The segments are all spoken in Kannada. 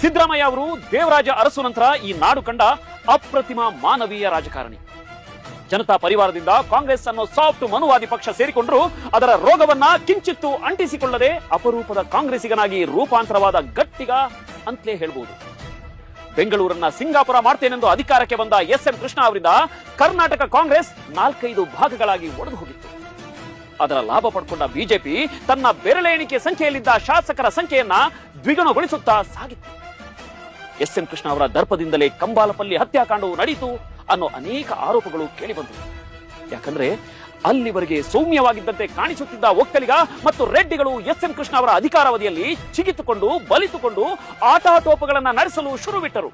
ಸಿದ್ದರಾಮಯ್ಯ ಅವರು ದೇವರಾಜ ಅರಸು ನಂತರ ಈ ನಾಡು ಕಂಡ ಅಪ್ರತಿಮ ಮಾನವೀಯ ರಾಜಕಾರಣಿ. ಜನತಾ ಪರಿವಾರದಿಂದ ಕಾಂಗ್ರೆಸ್ ಅನ್ನೋ ಸಾಫ್ಟ್ ಮನುವಾದಿ ಪಕ್ಷ ಸೇರಿಕೊಂಡರೂ ಅದರ ರೋಗವನ್ನ ಕಿಂಚಿತ್ತು ಅಂಟಿಸಿಕೊಳ್ಳದೆ ಅಪರೂಪದ ಕಾಂಗ್ರೆಸ್ಸಿಗನಾಗಿ ರೂಪಾಂತರವಾದ ಗಟ್ಟಿಗ ಅಂತಲೇ ಹೇಳ್ಬೋದು. ಬೆಂಗಳೂರನ್ನ ಸಿಂಗಾಪುರ ಮಾಡ್ತೇನೆಂದು ಅಧಿಕಾರಕ್ಕೆ ಬಂದ ಎಸ್ ಎಂ ಕೃಷ್ಣ ಅವರಿಂದ ಕರ್ನಾಟಕ ಕಾಂಗ್ರೆಸ್ ನಾಲ್ಕೈದು ಭಾಗಗಳಾಗಿ ಒಡೆದು ಹೋಗಿತ್ತು. ಅದರ ಲಾಭ ಪಡ್ಕೊಂಡ ಬಿಜೆಪಿ ತನ್ನ ಬೆರಳೆಣಿಕೆ ಸಂಖ್ಯೆಯಲ್ಲಿದ್ದ ಶಾಸಕರ ಸಂಖ್ಯೆಯನ್ನ ದ್ವಿಗುಣಗೊಳಿಸುತ್ತಾ ಸಾಗಿತ್ತು. ಎಸ್ ಎಂ ಕೃಷ್ಣ ಅವರ ದರ್ಪದಿಂದಲೇ ಕಂಬಾಲಪಲ್ಲಿ ಹತ್ಯಾಕಾಂಡವು ನಡೆಯಿತು ಅನ್ನೋ ಅನೇಕ ಆರೋಪಗಳು ಕೇಳಿಬಂದವು. ಯಾಕಂದ್ರೆ ಅಲ್ಲಿವರೆಗೆ ಸೌಮ್ಯವಾಗಿದ್ದಂತೆ ಕಾಣಿಸುತ್ತಿದ್ದ ಒಕ್ಕಲಿಗ ಮತ್ತು ರೆಡ್ಡಿಗಳು ಎಸ್ ಎಂ ಕೃಷ್ಣ ಅವರ ಅಧಿಕಾರಾವಧಿಯಲ್ಲಿ ಚಿಗಿತುಕೊಂಡು, ಬಲಿತುಕೊಂಡು ಆಟಾಟೋಪಗಳನ್ನ ನಡೆಸಲು ಶುರು ಬಿಟ್ಟರು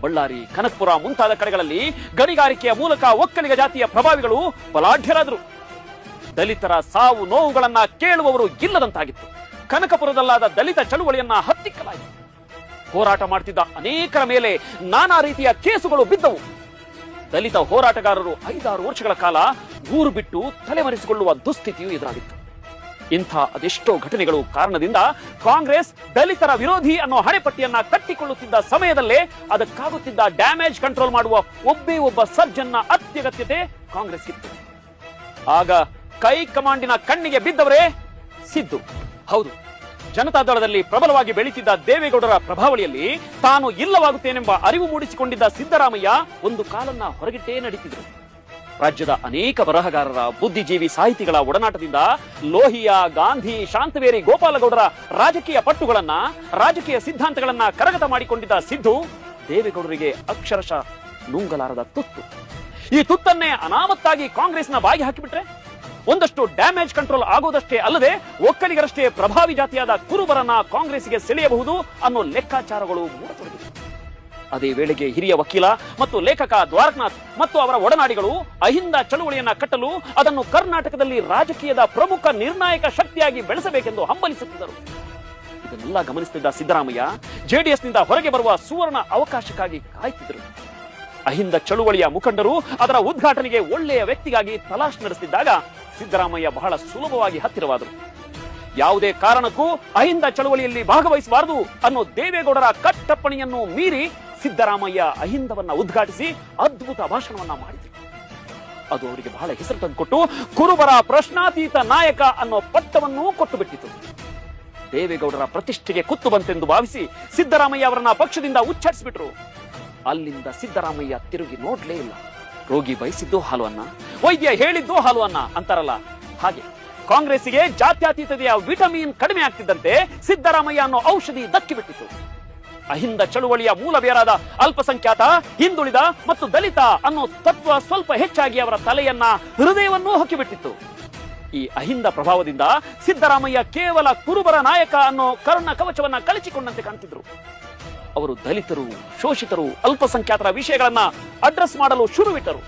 ಬಳ್ಳಾರಿ, ಕನಕಪುರ ಮುಂತಾದ ಕಡೆಗಳಲ್ಲಿ ಗಣಿಗಾರಿಕೆಯ ಮೂಲಕ ಒಕ್ಕಲಿಗ ಜಾತಿಯ ಪ್ರಭಾವಿಗಳು ಬಲಾಢ್ಯರಾದರು. ದಲಿತರ ಸಾವು ನೋವುಗಳನ್ನ ಕೇಳುವವರು ಇಲ್ಲದಂತಾಗಿತ್ತು. ಕನಕಪುರದಲ್ಲಾದ ದಲಿತ ಚಳುವಳಿಯನ್ನ ಹತ್ತಿಕ್ಕಲಾಯಿತು. ಹೋರಾಟ ಮಾಡ್ತಿದ್ದ ಅನೇಕರ ಮೇಲೆ ನಾನಾ ರೀತಿಯ ಕೇಸುಗಳು ಬಿದ್ದವು. ದಲಿತ ಹೋರಾಟಗಾರರು ಐದಾರು ವರ್ಷಗಳ ಕಾಲ ಊರು ಬಿಟ್ಟು ತಲೆಮರೆಸಿಕೊಳ್ಳುವ ದುಸ್ಥಿತಿಯು ಎದುರಾಗಿತ್ತು. ಇಂಥ ಅದೆಷ್ಟೋ ಘಟನೆಗಳು ಕಾರಣದಿಂದ ಕಾಂಗ್ರೆಸ್ ದಲಿತರ ವಿರೋಧಿ ಅನ್ನೋ ಹಣೆಪಟ್ಟಿಯನ್ನ ಕಟ್ಟಿಕೊಳ್ಳುತ್ತಿದ್ದ ಸಮಯದಲ್ಲೇ ಅದಕ್ಕಾಗುತ್ತಿದ್ದ ಡ್ಯಾಮೇಜ್ ಕಂಟ್ರೋಲ್ ಮಾಡುವ ಒಬ್ಬೇ ಒಬ್ಬ ಸರ್ಜನ್ನ ಅತ್ಯಗತ್ಯತೆ ಕಾಂಗ್ರೆಸ್ ಇತ್ತು ಆಗ ಕೈ ಕಮಾಂಡಿನ ಕಣ್ಣಿಗೆ ಬಿದ್ದವರೇ ಸಿದ್ದು. ಹೌದು ಜನತಾದಳದಲ್ಲಿ ಪ್ರಬಲವಾಗಿ ಬೆಳೀತಿದ್ದ ದೇವೇಗೌಡರ ಪ್ರಭಾವಳಿಯಲ್ಲಿ ತಾನು ಇಲ್ಲವಾಗುತ್ತೇನೆಂಬ ಅರಿವು ಮೂಡಿಸಿಕೊಂಡಿದ್ದ ಸಿದ್ದರಾಮಯ್ಯ ಒಂದು ಕಾಲನ್ನ ಹೊರಗಿಟ್ಟೇ ನಡೀತಿದ್ರು. ರಾಜ್ಯದ ಅನೇಕ ಬರಹಗಾರರ ಬುದ್ಧಿಜೀವಿ ಸಾಹಿತಿಗಳ ಒಡನಾಟದಿಂದ ಲೋಹಿಯ, ಗಾಂಧಿ, ಶಾಂತವೇರಿ, ಗೋಪಾಲಗೌಡರ ರಾಜಕೀಯ ಪಟ್ಟುಗಳನ್ನ, ರಾಜಕೀಯ ಸಿದ್ಧಾಂತಗಳನ್ನ ಕರಗತ ಮಾಡಿಕೊಂಡಿದ್ದ ಸಿದ್ದು ದೇವೇಗೌಡರಿಗೆ ಅಕ್ಷರಶಃ ನುಂಗಲಾರದ ತುತ್ತು. ಈ ತುತ್ತನ್ನೇ ಅನಾಮತ್ತಾಗಿ ಕಾಂಗ್ರೆಸ್ನ ಬಾಯಿಗೆ ಹಾಕಿಬಿಟ್ರೆ ಒಂದಷ್ಟು ಡ್ಯಾಮೇಜ್ ಕಂಟ್ರೋಲ್ ಆಗೋದಷ್ಟೇ ಅಲ್ಲದೆ ಒಕ್ಕಲಿಗರಷ್ಟೇ ಪ್ರಭಾವಿ ಜಾತಿಯಾದ ಕುರುಬರನ್ನ ಕಾಂಗ್ರೆಸ್ಗೆ ಸೆಳೆಯಬಹುದು ಅನ್ನೋ ಲೆಕ್ಕಾಚಾರಗಳು ಮೂಡತೊಡಗಿವೆ ಅದೇ ವೇಳೆಗೆ ಹಿರಿಯ ವಕೀಲ ಮತ್ತು ಲೇಖಕ ದ್ವಾರಕನಾಥ್ ಮತ್ತು ಅವರ ಒಡನಾಡಿಗಳು ಅಹಿಂದ ಚಳುವಳಿಯನ್ನ ಕಟ್ಟಲು ಅದನ್ನು ಕರ್ನಾಟಕದಲ್ಲಿ ರಾಜಕೀಯದ ಪ್ರಮುಖ ನಿರ್ಣಾಯಕ ಶಕ್ತಿಯಾಗಿ ಬೆಳೆಸಬೇಕೆಂದು ಹಂಬಲಿಸುತ್ತಿದ್ದರು. ಇದನ್ನೆಲ್ಲ ಗಮನಿಸುತ್ತಿದ್ದ ಸಿದ್ದರಾಮಯ್ಯ ಜೆಡಿಎಸ್ನಿಂದ ಹೊರಗೆ ಬರುವ ಸುವರ್ಣ ಅವಕಾಶಕ್ಕಾಗಿ ಕಾಯ್ತಿದ್ದರು. ಅಹಿಂದ ಚಳುವಳಿಯ ಮುಖಂಡರು ಅದರ ಉದ್ಘಾಟನೆಗೆ ಒಳ್ಳೆಯ ವ್ಯಕ್ತಿಗಾಗಿ ತಲಾಶ್ ನಡೆಸುತ್ತಿದ್ದಾಗ ಸಿದ್ದರಾಮಯ್ಯ ಬಹಳ ಸುಲಭವಾಗಿ ಹತ್ತಿರವಾದರು. ಯಾವುದೇ ಕಾರಣಕ್ಕೂ ಅಹಿಂದ ಚಳುವಳಿಯಲ್ಲಿ ಭಾಗವಹಿಸಬಾರದು ಅನ್ನೋ ದೇವೇಗೌಡರ ಕಟ್ಟಪ್ಪಣೆಯನ್ನು ಮೀರಿ ಸಿದ್ದರಾಮಯ್ಯ ಅಹಿಂದವನ್ನ ಉದ್ಘಾಟಿಸಿ ಅದ್ಭುತ ಭಾಷಣವನ್ನ ಮಾಡಿದರು. ಅದು ಅವರಿಗೆ ಬಹಳ ಹೆಸರು ತಂದುಕೊಟ್ಟು ಕುರುಬರ ಪ್ರಶ್ನಾತೀತ ನಾಯಕ ಅನ್ನೋ ಪಟ್ಟವನ್ನು ಕೊಟ್ಟು ಬಿಟ್ಟಿತು ದೇವೇಗೌಡರ ಪ್ರತಿಷ್ಠೆಗೆ ಕುತ್ತು ಬಂತೆಂದು ಭಾವಿಸಿ ಸಿದ್ದರಾಮಯ್ಯ ಅವರನ್ನ ಪಕ್ಷದಿಂದ ಉಚ್ಚಾಟಿಸಿಬಿಟ್ರು ಅಲ್ಲಿಂದ ಸಿದ್ದರಾಮಯ್ಯ ತಿರುಗಿ ನೋಡ್ಲೇ ಇಲ್ಲ. ರೋಗಿ ಬಯಸಿದ್ದು ಹಾಲು ಅನ್ನ ವೈದ್ಯ ಹೇಳಿದ್ದು ಹಾಲು ಅನ್ನ ಅಂತಾರಲ್ಲ. ಹಾಗೆ ಕಾಂಗ್ರೆಸ್ಸಿಗೆ ಜಾತ್ಯತೀತತೆಯ ವಿಟಮಿನ್ ಕಡಿಮೆ ಆಗ್ತಿದ್ದಂತೆ ಸಿದ್ದರಾಮಯ್ಯ ಅನ್ನೋ ಔಷಧಿ ದಕ್ಕಿಬಿಟ್ಟಿತು ಅಹಿಂದ ಚಳುವಳಿಯ ಮೂಲ ಬೇರಾದ ಅಲ್ಪಸಂಖ್ಯಾತ, ಹಿಂದುಳಿದ ಮತ್ತು ದಲಿತ ಅನ್ನೋ ತತ್ವ ಸ್ವಲ್ಪ ಹೆಚ್ಚಾಗಿ ಅವರ ತಲೆಯನ್ನ ಹೃದಯವನ್ನೂ ಹೊಕ್ಕಿಬಿಟ್ಟಿತ್ತು. ಈ ಅಹಿಂದ ಪ್ರಭಾವದಿಂದ ಸಿದ್ದರಾಮಯ್ಯ ಕೇವಲ ಕುರುಬರ ನಾಯಕ ಅನ್ನೋ ಕರ್ಣ ಕವಚವನ್ನ ಕಳಚಿಕೊಂಡಂತೆ ಕಾಣ್ತಿದ್ರು. ಅವರು ದಲಿತರು, ಶೋಷಿತರು, ಅಲ್ಪಸಂಖ್ಯಾತರ ವಿಷಯಗಳನ್ನ ಅಡ್ರೆಸ್ ಮಾಡಲು ಶುರುವಿಟ್ಟರು.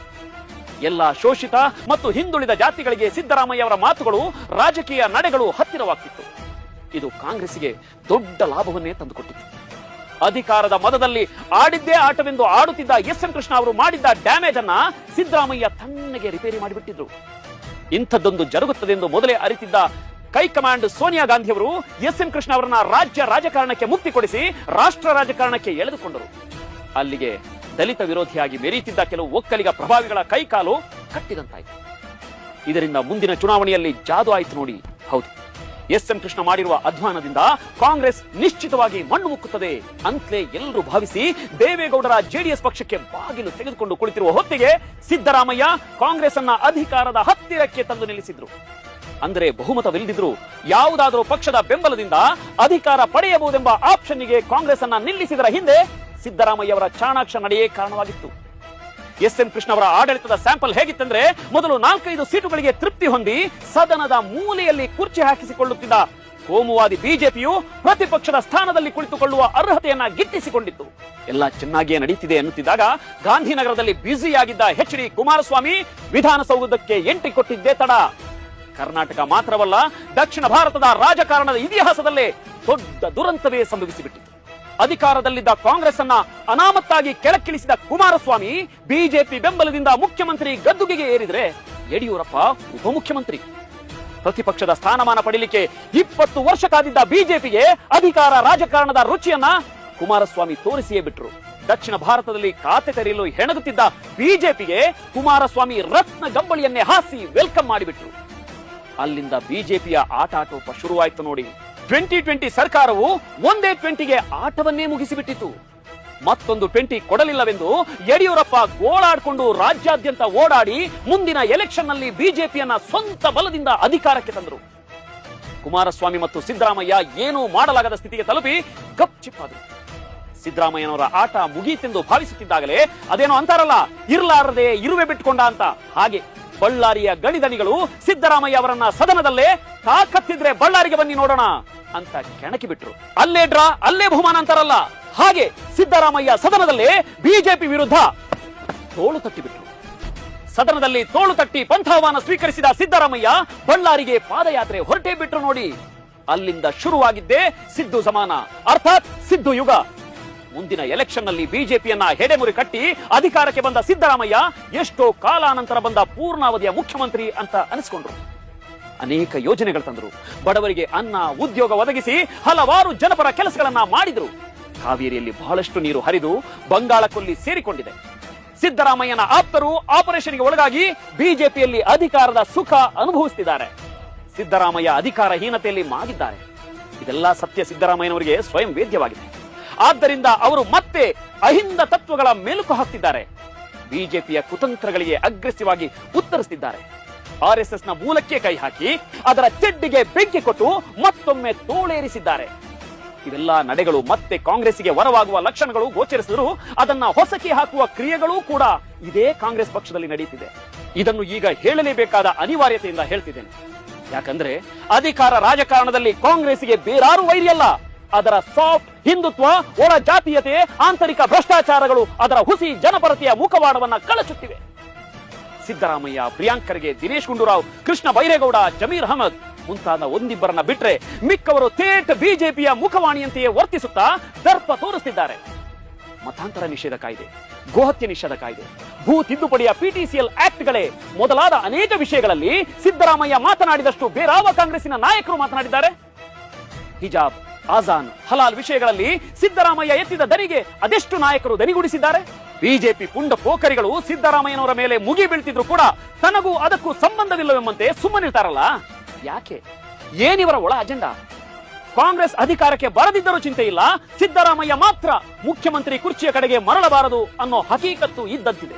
ಎಲ್ಲ ಶೋಷಿತ ಮತ್ತು ಹಿಂದುಳಿದ ಜಾತಿಗಳಿಗೆ ಸಿದ್ದರಾಮಯ್ಯ ಅವರ ಮಾತುಗಳು ರಾಜಕೀಯ ನಡೆಗಳು ಹತ್ತಿರವಾಗ್ತಿತ್ತು. ಇದು ಕಾಂಗ್ರೆಸ್ಗೆ ದೊಡ್ಡ ಲಾಭವನ್ನೇ ತಂದುಕೊಟ್ಟಿತ್ತು. ಅಧಿಕಾರದ ಮದದಲ್ಲಿ ಆಡಿದ್ದೇ ಆಟವೆಂದು ಆಡುತ್ತಿದ್ದ ಎಸ್ ಎಂ ಕೃಷ್ಣ ಅವರು ಮಾಡಿದ್ದ ಡ್ಯಾಮೇಜ್ ಅನ್ನ ಸಿದ್ದರಾಮಯ್ಯ ತಣ್ಣಗೆ ರಿಪೇರಿ ಮಾಡಿಬಿಟ್ಟಿದ್ರು. ಇಂಥದ್ದೊಂದು ಜರುಗುತ್ತದೆ ಎಂದು ಮೊದಲೇ ಅರಿತಿದ್ದ ಕೈಕಮಾಂಡ್ ಸೋನಿಯಾ ಗಾಂಧಿ ಅವರು ಎಸ್ ಎಂ ಕೃಷ್ಣ ಅವರನ್ನ ರಾಜ್ಯ ರಾಜಕಾರಣಕ್ಕೆ ಮುಕ್ತಿ ಕೊಡಿಸಿ ರಾಷ್ಟ್ರ ರಾಜಕಾರಣಕ್ಕೆ ಎಳೆದುಕೊಂಡರು. ಅಲ್ಲಿಗೆ ದಲಿತ ವಿರೋಧಿಯಾಗಿ ಮೆರೀತಿದ್ದ ಕೆಲವು ಒಕ್ಕಲಿಗ ಪ್ರಭಾವಿಗಳ ಕೈಕಾಲು ಕಟ್ಟಿದಂತಾಯಿತು. ಇದರಿಂದ ಮುಂದಿನ ಚುನಾವಣೆಯಲ್ಲಿ ಜಾದು ಆಯ್ತು ನೋಡಿ. ಹೌದು ಎಸ್ ಎಂ ಕೃಷ್ಣ ಮಾಡಿರುವ ಅಧ್ವಾನದಿಂದ ಕಾಂಗ್ರೆಸ್ ನಿಶ್ಚಿತವಾಗಿ ಮಣ್ಣು ಮುಕ್ಕುತ್ತದೆ ಅಂತಲೇ ಎಲ್ಲರೂ ಭಾವಿಸಿ ದೇವೇಗೌಡರ ಜೆಡಿಎಸ್ ಪಕ್ಷಕ್ಕೆ ಬಾಗಿಲು ತೆಗೆದುಕೊಂಡು ಕುಳಿತಿರುವ ಹೊತ್ತಿಗೆ ಸಿದ್ದರಾಮಯ್ಯ ಕಾಂಗ್ರೆಸ್ ಅನ್ನ ಅಧಿಕಾರದ ಹತ್ತಿರಕ್ಕೆ ತಂದು ನಿಲ್ಲಿಸಿದ್ರು. ಅಂದರೆ ಬಹುಮತವಿಲ್ಲದಿದ್ರು ಯಾವುದಾದರೂ ಪಕ್ಷದ ಬೆಂಬಲದಿಂದ ಅಧಿಕಾರ ಪಡೆಯಬಹುದೆಂಬ ಆಪ್ಷನ್ನಿಗೆ ಕಾಂಗ್ರೆಸ್ ಅನ್ನ ನಿಲ್ಲಿಸಿದರ ಹಿಂದೆ ಸಿದ್ದರಾಮಯ್ಯ ಅವರ ಚಾಣಾಕ್ಷ ನಡೆಯೇ ಕಾರಣವಾಗಿತ್ತು. ಎಸ್ ಎನ್ ಕೃಷ್ಣ ಅವರ ಆಡಳಿತದ ಸ್ಯಾಂಪಲ್ ಹೇಗಿತ್ತಂದ್ರೆ ಮೊದಲು ನಾಲ್ಕೈದು ಸೀಟುಗಳಿಗೆ ತೃಪ್ತಿ ಹೊಂದಿ ಸದನದ ಮೂಲೆಯಲ್ಲಿ ಕುರ್ಚಿ ಹಾಕಿಸಿಕೊಳ್ಳುತ್ತಿದ್ದ ಕೋಮುವಾದಿ ಬಿಜೆಪಿಯು ಪ್ರತಿಪಕ್ಷದ ಸ್ಥಾನದಲ್ಲಿ ಕುಳಿತುಕೊಳ್ಳುವ ಅರ್ಹತೆಯನ್ನ ಗಿಟ್ಟಿಸಿಕೊಂಡಿತ್ತು. ಎಲ್ಲ ಚೆನ್ನಾಗಿಯೇ ನಡೀತಿದೆ ಎನ್ನುತ್ತಿದ್ದಾಗ ಗಾಂಧಿನಗರದಲ್ಲಿ ಬ್ಯುಸಿಯಾಗಿದ್ದ ಎಚ್ ಡಿ ಕುಮಾರಸ್ವಾಮಿ ವಿಧಾನಸೌಧಕ್ಕೆ ಎಂಟ್ರಿ ಕೊಟ್ಟಿದ್ದೇ ತಡ. ಕರ್ನಾಟಕ ಮಾತ್ರವಲ್ಲ, ದಕ್ಷಿಣ ಭಾರತದ ರಾಜಕಾರಣದ ಇತಿಹಾಸದಲ್ಲೇ ದೊಡ್ಡ ದುರಂತವೇ ಸಂಭವಿಸಿಬಿಟ್ಟಿತು. ಅಧಿಕಾರದಲ್ಲಿದ್ದ ಕಾಂಗ್ರೆಸ್ ಅನ್ನ ಅನಾಮತ್ತಾಗಿ ಕೆಳಕ್ಕಿಳಿಸಿದ ಕುಮಾರಸ್ವಾಮಿ, ಬಿಜೆಪಿ ಬೆಂಬಲದಿಂದ ಮುಖ್ಯಮಂತ್ರಿ ಗದ್ದುಗೆಗೆ ಏರಿದರೆ ಯಡಿಯೂರಪ್ಪ ಉಪಮುಖ್ಯಮಂತ್ರಿ. ಪ್ರತಿಪಕ್ಷದ ಸ್ಥಾನಮಾನ ಪಡೀಲಿಕ್ಕೆ ಇಪ್ಪತ್ತು ವರ್ಷ ಕಾದಿದ್ದ ಬಿಜೆಪಿಗೆ ಅಧಿಕಾರ ರಾಜಕಾರಣದ ರುಚಿಯನ್ನ ಕುಮಾರಸ್ವಾಮಿ ತೋರಿಸಿಯೇ ಬಿಟ್ರು. ದಕ್ಷಿಣ ಭಾರತದಲ್ಲಿ ಖಾತೆ ತೆರೆಯಲು ಹೆಣಗುತ್ತಿದ್ದ ಬಿಜೆಪಿಗೆ ಕುಮಾರಸ್ವಾಮಿ ರತ್ನ ಗಂಬಳಿಯನ್ನೇ ಹಾಸಿ ವೆಲ್ಕಮ್ ಮಾಡಿಬಿಟ್ರು. ಅಲ್ಲಿಂದ ಬಿಜೆಪಿಯ ಆಟಾಟೋಪ ಶುರುವಾಯಿತು ನೋಡಿ. ಟ್ವೆಂಟಿ ಟ್ವೆಂಟಿ ಸರ್ಕಾರವು ಒಂದೇ ಟ್ವೆಂಟಿಗೆ ಆಟವನ್ನೇ ಮುಗಿಸಿಬಿಟ್ಟಿತು. ಮತ್ತೊಂದು ಟ್ವೆಂಟಿ ಕೊಡಲಿಲ್ಲವೆಂದು ಯಡಿಯೂರಪ್ಪ ಗೋಳಾಡ್ಕೊಂಡು ರಾಜ್ಯಾದ್ಯಂತ ಓಡಾಡಿ ಮುಂದಿನ ಎಲೆಕ್ಷನ್ನಲ್ಲಿ ಬಿಜೆಪಿಯನ್ನ ಸ್ವಂತ ಬಲದಿಂದ ಅಧಿಕಾರಕ್ಕೆ ತಂದರು. ಕುಮಾರಸ್ವಾಮಿ ಮತ್ತು ಸಿದ್ದರಾಮಯ್ಯ ಏನೂ ಮಾಡಲಾಗದ ಸ್ಥಿತಿಗೆ ತಲುಪಿ ಗಪ್ಚಿಪ್ಪಾದರು ಸಿದ್ದರಾಮಯ್ಯನವರ ಆಟ ಮುಗಿಯಿತೆಂದು ಭಾವಿಸುತ್ತಿದ್ದಾಗಲೇ ಅದೇನೋ ಅಂತಾರಲ್ಲ, ಇರ್ಲಾರದೆ ಇರುವೆ ಬಿಟ್ಕೊಂಡ ಅಂತ. ಹಾಗೆ ಬಳ್ಳಾರಿಯ ಗಣಿದನಿಗಳು ಸಿದ್ದರಾಮಯ್ಯ ಅವರನ್ನ ಸದನದಲ್ಲೇ ತಾಕತ್ತಿದ್ರೆ ಬಳ್ಳಾರಿಗೆ ಬನ್ನಿ ನೋಡೋಣ ಅಂತ ಕೆಣಕಿ ಬಿಟ್ರು ಅಲ್ಲೇ ಡ್ರಾ, ಅಲ್ಲೇ ಬಹುಮಾನ ಅಂತಾರಲ್ಲ. ಹಾಗೆ ಸಿದ್ದರಾಮಯ್ಯ ಸದನದಲ್ಲೇ ಬಿಜೆಪಿ ವಿರುದ್ಧ ತೋಳು ತಟ್ಟಿಬಿಟ್ರು. ಸದನದಲ್ಲಿ ತೋಳು ತಟ್ಟಿ ಪಂಥಾಹ್ವಾನ ಸ್ವೀಕರಿಸಿದ ಸಿದ್ದರಾಮಯ್ಯ ಬಳ್ಳಾರಿಗೆ ಪಾದಯಾತ್ರೆ ಹೊರಟೇ ಬಿಟ್ರು ನೋಡಿ. ಅಲ್ಲಿಂದ ಶುರುವಾಗಿದ್ದೇ ಸಿದ್ದು ಸಮಾನ. ಅರ್ಥಾತ್ ಸಿದ್ದು ಯುಗ. ಮುಂದಿನ ಎಲೆಕ್ಷನ್ನಲ್ಲಿ ಬಿಜೆಪಿಯನ್ನ ಹೆಡೆಮುರಿ ಕಟ್ಟಿ ಅಧಿಕಾರಕ್ಕೆ ಬಂದ ಸಿದ್ದರಾಮಯ್ಯ ಎಷ್ಟೋ ಕಾಲಾನಂತರ ಬಂದ ಪೂರ್ಣಾವಧಿಯ ಮುಖ್ಯಮಂತ್ರಿ ಅಂತ ಅನಿಸ್ಕೊಂಡ್ರು. ಅನೇಕ ಯೋಜನೆಗಳು ತಂದರು. ಬಡವರಿಗೆ ಅನ್ನ, ಉದ್ಯೋಗ ಒದಗಿಸಿ ಹಲವಾರು ಜನಪರ ಕೆಲಸಗಳನ್ನ ಮಾಡಿದ್ರು. ಕಾವೇರಿಯಲ್ಲಿ ಬಹಳಷ್ಟು ನೀರು ಹರಿದು ಬಂಗಾಳಕೊಲ್ಲಿ ಸೇರಿಕೊಂಡಿದೆ. ಸಿದ್ದರಾಮಯ್ಯನ ಆಪ್ತರು ಆಪರೇಷನ್ಗೆ ಒಳಗಾಗಿ ಬಿಜೆಪಿಯಲ್ಲಿ ಅಧಿಕಾರದ ಸುಖ ಅನುಭವಿಸುತ್ತಿದ್ದಾರೆ ಸಿದ್ದರಾಮಯ್ಯ ಅಧಿಕಾರಹೀನತೆಯಲ್ಲಿ ಮಾಗಿದ್ದಾರೆ. ಇದೆಲ್ಲ ಸತ್ಯ ಸಿದ್ದರಾಮಯ್ಯನವರಿಗೆ ಸ್ವಯಂ ವೇದ್ಯವಾಗಿದೆ. ಆದ್ದರಿಂದ ಅವರು ಮತ್ತೆ ಅಹಿಂದ ತತ್ವಗಳ ಮೇಲುಕು ಹಾಕ್ತಿದ್ದಾರೆ ಬಿಜೆಪಿಯ ಕುತಂತ್ರಗಳಿಗೆ ಅಗ್ರೆಸಿವ್ ಆಗಿ ಉತ್ತರಿಸುತ್ತಿದ್ದಾರೆ ಆರ್ ಎಸ್ ಎಸ್ನ ಮೂಲಕ್ಕೆ ಕೈ ಹಾಕಿ ಅದರ ಚೆಡ್ಡಿಗೆ ಬೆಂಕಿ ಕೊಟ್ಟು ಮತ್ತೊಮ್ಮೆ ತೋಳೇರಿಸಿದ್ದಾರೆ. ಇವೆಲ್ಲ ನಡೆಗಳು ಮತ್ತೆ ಕಾಂಗ್ರೆಸ್ಗೆ ವರವಾಗುವ ಲಕ್ಷಣಗಳು ಗೋಚರಿಸಿದರೂ ಅದನ್ನ ಹೊಸಕಿ ಹಾಕುವ ಕ್ರಿಯೆಗಳೂ ಕೂಡ ಇದೇ ಕಾಂಗ್ರೆಸ್ ಪಕ್ಷದಲ್ಲಿ ನಡೆಯುತ್ತಿದೆ. ಇದನ್ನು ಈಗ ಹೇಳಲೇಬೇಕಾದ ಅನಿವಾರ್ಯತೆಯಿಂದ ಹೇಳ್ತಿದ್ದೇನೆ. ಯಾಕಂದ್ರೆ ಅಧಿಕಾರ ರಾಜಕಾರಣದಲ್ಲಿ ಕಾಂಗ್ರೆಸ್ಗೆ ಬೇರಾರು ವೈರಿಯಲ್ಲ. ಅದರ ಸಾಫ್ಟ್ ಹಿಂದುತ್ವ, ಒಳ ಜಾತೀಯತೆ, ಆಂತರಿಕ ಭ್ರಷ್ಟಾಚಾರಗಳು ಅದರ ಹುಸಿ ಜನಪರತೆಯ ಮುಖವಾಡವನ್ನ ಕಳಚುತ್ತಿವೆ. ಸಿದ್ದರಾಮಯ್ಯ ಪ್ರಿಯಾಂಕರ್ಗೆ ದಿನೇಶ್ ಗುಂಡೂರಾವ್, ಕೃಷ್ಣ ಬೈರೇಗೌಡ, ಜಮೀರ್ ಅಹಮದ್ ಮುಂತಾದ ಒಂದಿಬ್ಬರನ್ನ ಬಿಟ್ರೆ ಮಿಕ್ಕವರು ಥೇಟ್ ಬಿಜೆಪಿಯ ಮುಖವಾಣಿಯಂತೆಯೇ ವರ್ತಿಸುತ್ತಾ ದರ್ಪ ತೋರಿಸುತ್ತಿದ್ದಾರೆ ಮತಾಂತರ ನಿಷೇಧ ಕಾಯ್ದೆ, ಗೋಹತ್ಯೆ ನಿಷೇಧ ಕಾಯ್ದೆ, ಭೂ ತಿದ್ದುಪಡಿಯ ಪಿಟಿಸಿಎಲ್ ಆಕ್ಟ್ಗಳೇ ಮೊದಲಾದ ಅನೇಕ ವಿಷಯಗಳಲ್ಲಿ ಸಿದ್ದರಾಮಯ್ಯ ಮಾತನಾಡಿದಷ್ಟು ಬೇರಾವ ಕಾಂಗ್ರೆಸ್ಸಿನ ನಾಯಕರು ಮಾತನಾಡಿದ್ದಾರೆ. ಹಿಜಾಬ್ ಆಜಾನ್ ಹಲಾಲ್ ವಿಷಯಗಳಲ್ಲಿ ಸಿದ್ದರಾಮಯ್ಯ ಎತ್ತಿದ ದನಿಗೆ ಅದೆಷ್ಟು ನಾಯಕರು ದನಿಗೂಡಿಸಿದ್ದಾರೆ? ಬಿಜೆಪಿ ಪುಂಡ ಪೋಖರಿಗಳು ಸಿದ್ದರಾಮಯ್ಯನವರ ಮೇಲೆ ಮುಗಿ ಬೀಳ್ತಿದ್ರು ಕೂಡ ತನಗೂ ಅದಕ್ಕೂ ಸಂಬಂಧವಿಲ್ಲವೆಂಬಂತೆ ಸುಮ್ಮನಿರ್ತಾರಲ್ಲ ಯಾಕೆ? ಏನಿವರ ಒಳ ಅಜೆಂಡಾ? ಕಾಂಗ್ರೆಸ್ ಅಧಿಕಾರಕ್ಕೆ ಬರದಿದ್ದರೂ ಚಿಂತೆ ಇಲ್ಲ, ಸಿದ್ದರಾಮಯ್ಯ ಮಾತ್ರ ಮುಖ್ಯಮಂತ್ರಿ ಕುರ್ಚಿಯ ಕಡೆಗೆ ಮರಳಬಾರದು ಅನ್ನೋ ಹಕೀಕತ್ತು ಇದ್ದಂತಿದೆ.